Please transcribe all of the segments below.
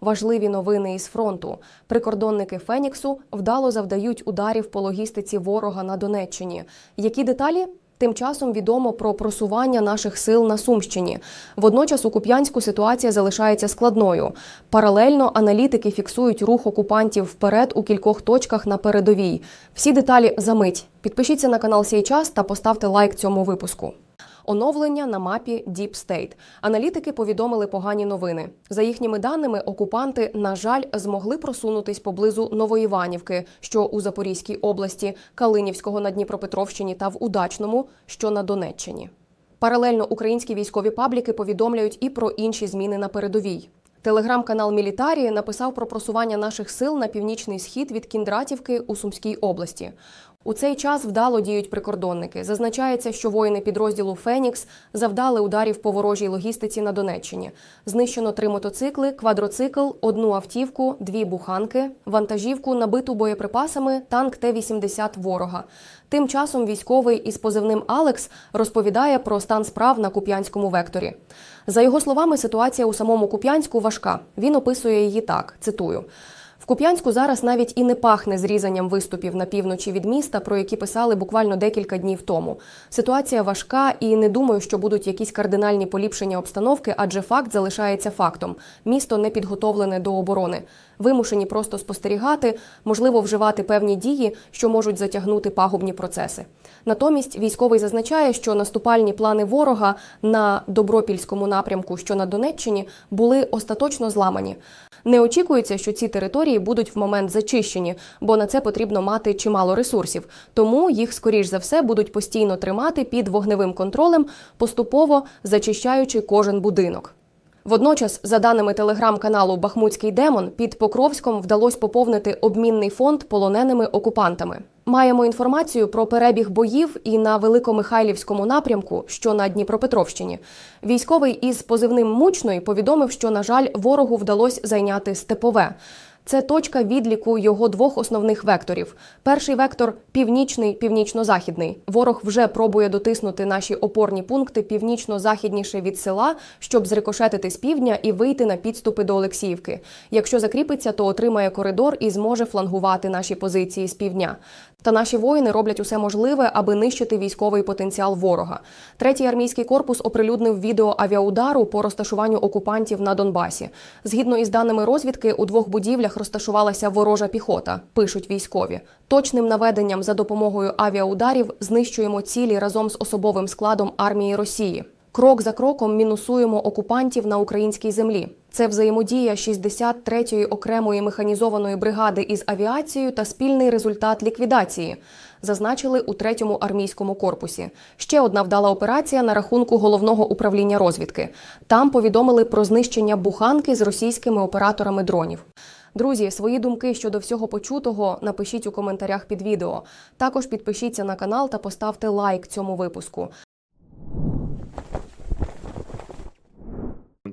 Важливі новини із фронту. Прикордонники Феніксу вдало завдають ударів по логістиці ворога на Донеччині. Які деталі? Тим часом відомо про просування наших сил на Сумщині. Водночас у Куп'янську ситуація залишається складною. Паралельно аналітики фіксують рух окупантів вперед у кількох точках на передовій. Всі деталі за мить. Підпишіться на канал «Сей час та поставте лайк цьому випуску. Оновлення на мапі Deep State. Аналітики повідомили погані новини. За їхніми даними, окупанти, на жаль, змогли просунутись поблизу Новоіванівки, що у Запорізькій області, Калинівського на Дніпропетровщині та в Удачному, що на Донеччині. Паралельно українські військові пабліки повідомляють і про інші зміни на передовій. Телеграм-канал Мілітарії написав про просування наших сил на північний схід від Кіндратівки у Сумській області. У цей час вдало діють прикордонники. Зазначається, що воїни підрозділу Фенікс завдали ударів по ворожій логістиці на Донеччині. Знищено три мотоцикли, квадроцикл, одну автівку, дві буханки, вантажівку, набиту боєприпасами, танк Т-80 ворога. Тим часом військовий із позивним Алекс розповідає про стан справ на Куп'янському векторі. За його словами, ситуація у самому Куп'янську важка. Він описує її так: цитую. В Куп'янську зараз навіть і не пахне зрізанням виступів на півночі від міста, про які писали буквально декілька днів тому. Ситуація важка, і не думаю, що будуть якісь кардинальні поліпшення обстановки, адже факт залишається фактом. Місто не підготовлене до оборони. Вимушені просто спостерігати, можливо, вживати певні дії, що можуть затягнути пагубні процеси. Натомість військовий зазначає, що наступальні плани ворога на добропільському напрямку, що на Донеччині, були остаточно зламані. Не очікується, що ці території будуть в момент зачищені, бо на це потрібно мати чимало ресурсів. Тому їх, скоріш за все, будуть постійно тримати під вогневим контролем, поступово зачищаючи кожен будинок. Водночас, за даними телеграм-каналу Бахмутський демон, під Покровськом вдалося поповнити обмінний фонд полоненими окупантами. Маємо інформацію про перебіг боїв і на Великомихайлівському напрямку, що на Дніпропетровщині. Військовий із позивним мучної повідомив, що, на жаль, ворогу вдалося зайняти степове. Це точка відліку його двох основних векторів. Перший вектор північний, північно-західний. Ворог вже пробує дотиснути наші опорні пункти північно-західніше від села, щоб зрикошетити з півдня і вийти на підступи до Олексіївки. Якщо закріпиться, то отримає коридор і зможе флангувати наші позиції з півдня. Та наші воїни роблять усе можливе, аби нищити військовий потенціал ворога. Третій армійський корпус оприлюднив відео авіаудару по розташуванню окупантів на Донбасі. Згідно із даними розвідки, у двох будівлях розташувалася ворожа піхота. Пишуть військові. Точним наведенням за допомогою авіаударів знищуємо цілі разом з особовим складом армії Росії. Крок за кроком мінусуємо окупантів на українській землі. Це взаємодія 63-ї окремої механізованої бригади із авіацією та спільний результат ліквідації. Зазначили у третьому армійському корпусі. Ще одна вдала операція на рахунку головного управління розвідки. Там повідомили про знищення буханки з російськими операторами дронів. Друзі, свої думки щодо всього почутого напишіть у коментарях під відео. Також підпишіться на канал та поставте лайк цьому випуску.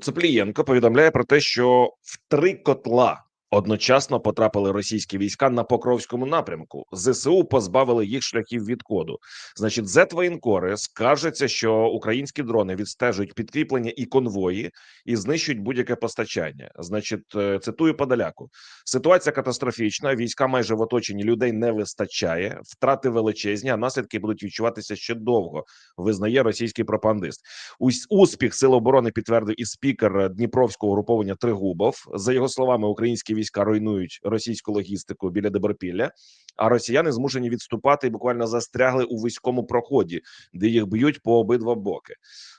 Цеплієнко повідомляє про те, що в три котла одночасно потрапили російські війська на Покровському напрямку. ЗСУ позбавили їх шляхів відходу. Значить, зетвоєнкори скаржаться, що українські дрони відстежують підкріплення і конвої і знищують будь-яке постачання. Значить, е, цитую подаляку: ситуація катастрофічна. Війська майже в оточенні людей не вистачає. Втрати величезні, а наслідки будуть відчуватися ще довго. Визнає російський пропагандист. Ус- Успіх сил оборони підтвердив і спікер Дніпровського угруповання Тригубов. За його словами, українські війська руйнують російську логістику біля Добропілля, а росіяни змушені відступати і буквально застрягли у вузькому проході, де їх б'ють по обидва боки.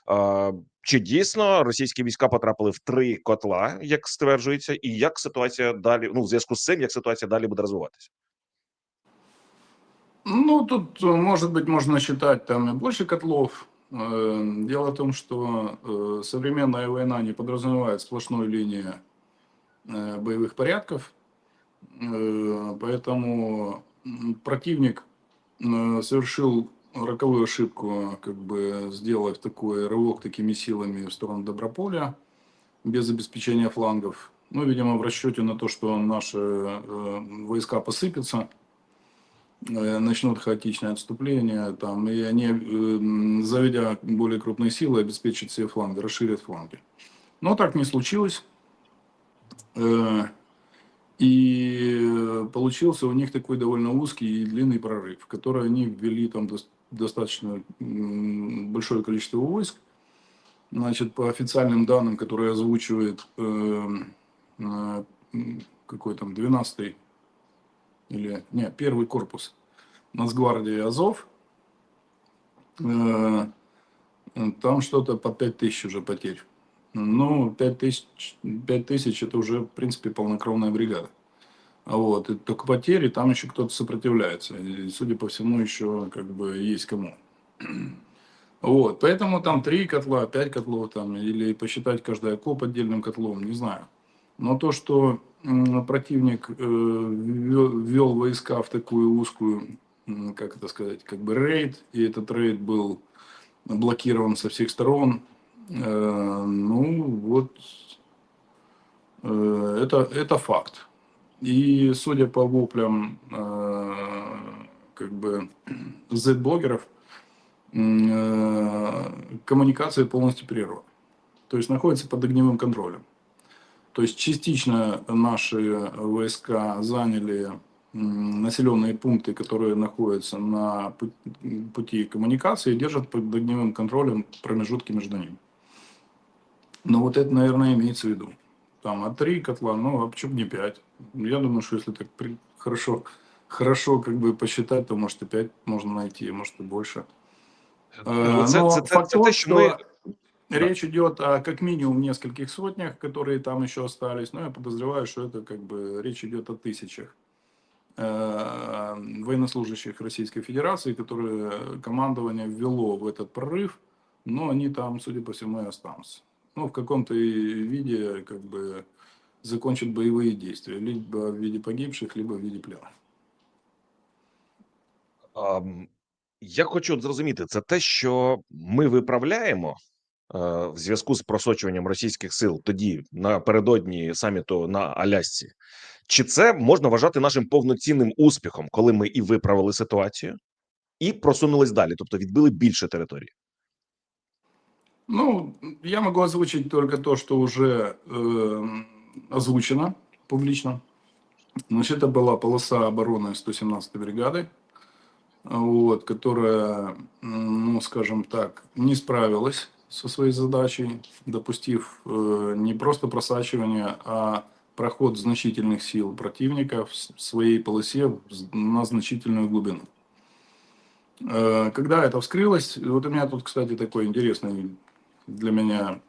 А, чи дійсно російські війська потрапили в три котла, як стверджується, і як ситуація далі? Ну, в зв'язку з цим, як ситуація далі буде розвиватися? Ну, тут, э, может быть, можно считать там и больше котлов. Э, Дело в том, что э, современная война не подразумевает сплошной линии э, боевых порядков, Э, поэтому противник э, совершил роковую ошибку, как бы сделав такой рывок такими силами в сторону Доброполя без обеспечения флангов. Ну, видимо, в расчете на то, что наши э, войска посыпятся, э, начнут хаотичное отступление, там, и они, э, заведя более крупные силы, обеспечат себе фланги, расширят фланги. Но так не случилось. Э, И э, получился у них такой довольно узкий и длинный прорыв, в который они ввели там дос- достаточно большое количество войск. Значит, по официальным данным, которые озвучивает э, э, какой там 12 или не, первый корпус Нацгвардии Азов, там что-то по 5000 уже потерь. Ну, 5 тысяч, 5 тысяч это уже, в принципе, полнокровная бригада. А Вот, и только потери, там еще кто-то сопротивляется. И, судя по всему, еще как бы есть кому. Вот, поэтому там три котла, пять котлов там, или посчитать каждый окоп отдельным котлом, не знаю. Но то, что противник э, ввел, войска в такую узкую, как это сказать, как бы рейд, и этот рейд был блокирован со всех сторон, ну, вот э, это, это факт. И судя по воплям э, как бы Z-блогеров, э, коммуникация полностью прервана. То есть находится под огневым контролем. То есть частично наши войска заняли населенные пункты, которые находятся на пу- пути коммуникации, держат под огневым контролем промежутки между ними. Ну, вот это, наверное, имеется в виду. Там, а три котла, ну, а почему не пять? Я думаю, что если так при- хорошо, хорошо как бы посчитать, то, может, и пять можно найти, может, и больше. Э, Ну, це, но факт тот. Да. Речь идет о как минимум нескольких сотнях, которые там еще остались. Но я подозреваю, что это как бы речь идет о тысячах э, военнослужащих Российской Федерации, которые командование ввело в этот прорыв, но они там, судя по всему, и останутся. Ну, в каком-то виде как бы закончат боевые действия, либо в виде погибших, либо в виде плена. Ам, Я хочу зрозуміти, це те, що ми виправляємо е, в зв'язку з просочуванням російських сил тоді напередодні саміту на Алясці. Чи це можна вважати нашим повноцінним успіхом, коли ми і виправили ситуацію, і просунулись далі, тобто відбили більше території? Ну, я могу озвучить только то, что уже э, озвучено публично. Значит, это была полоса обороны 117-й бригады, вот, которая, ну, скажем так, не справилась со своей задачей, допустив э, не просто просачивание, а проход значительных сил противника в своей полосе на значительную глубину. Э, Когда это вскрылось, вот у меня тут, кстати, такой интересный для меня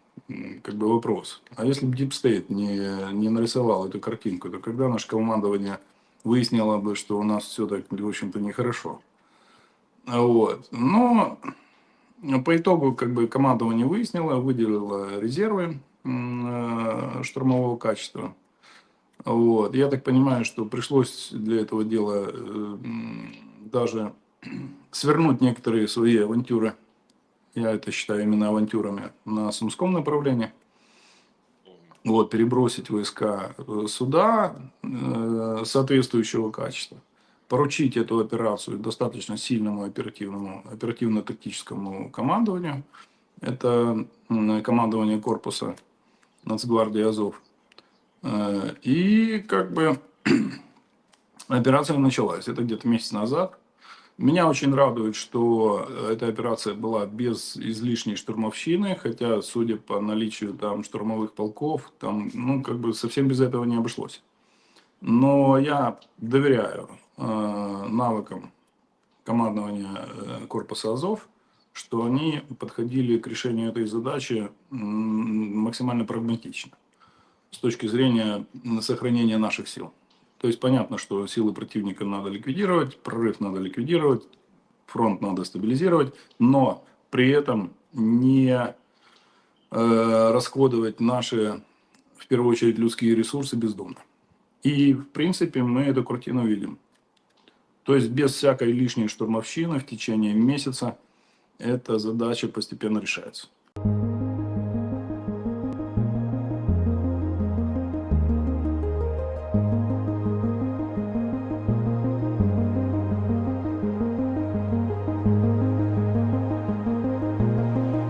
как бы вопрос. А если бы Deep State не, не нарисовал эту картинку, то когда наше командование выяснило бы, что у нас все так, в общем-то, нехорошо? Вот. Но по итогу как бы командование выяснило, выделило резервы э, штурмового качества. Вот. Я так понимаю, что пришлось для этого дела э, даже свернуть некоторые свои авантюры я это считаю именно авантюрами на Сумском направлении. Вот, перебросить войска э, сюда э, соответствующего качества. Поручить эту операцию достаточно сильному оперативному, оперативно-тактическому командованию. Это командование корпуса Нацгвардии Азов. Э, И как бы операция началась. Это где-то месяц назад. Меня очень радует, что эта операция была без излишней штурмовщины, хотя, судя по наличию там штурмовых полков, там, ну, как бы совсем без этого не обошлось. Но я доверяю э, навыкам командования э, корпуса Азов, что они подходили к решению этой задачи максимально прагматично с точки зрения сохранения наших сил. То есть понятно, что силы противника надо ликвидировать, прорыв надо ликвидировать, фронт надо стабилизировать, но при этом не э, расходовать наши, в первую очередь, людские ресурсы бездумно. И, в принципе, мы эту картину видим. То есть без всякой лишней штурмовщины в течение месяца эта задача постепенно решается.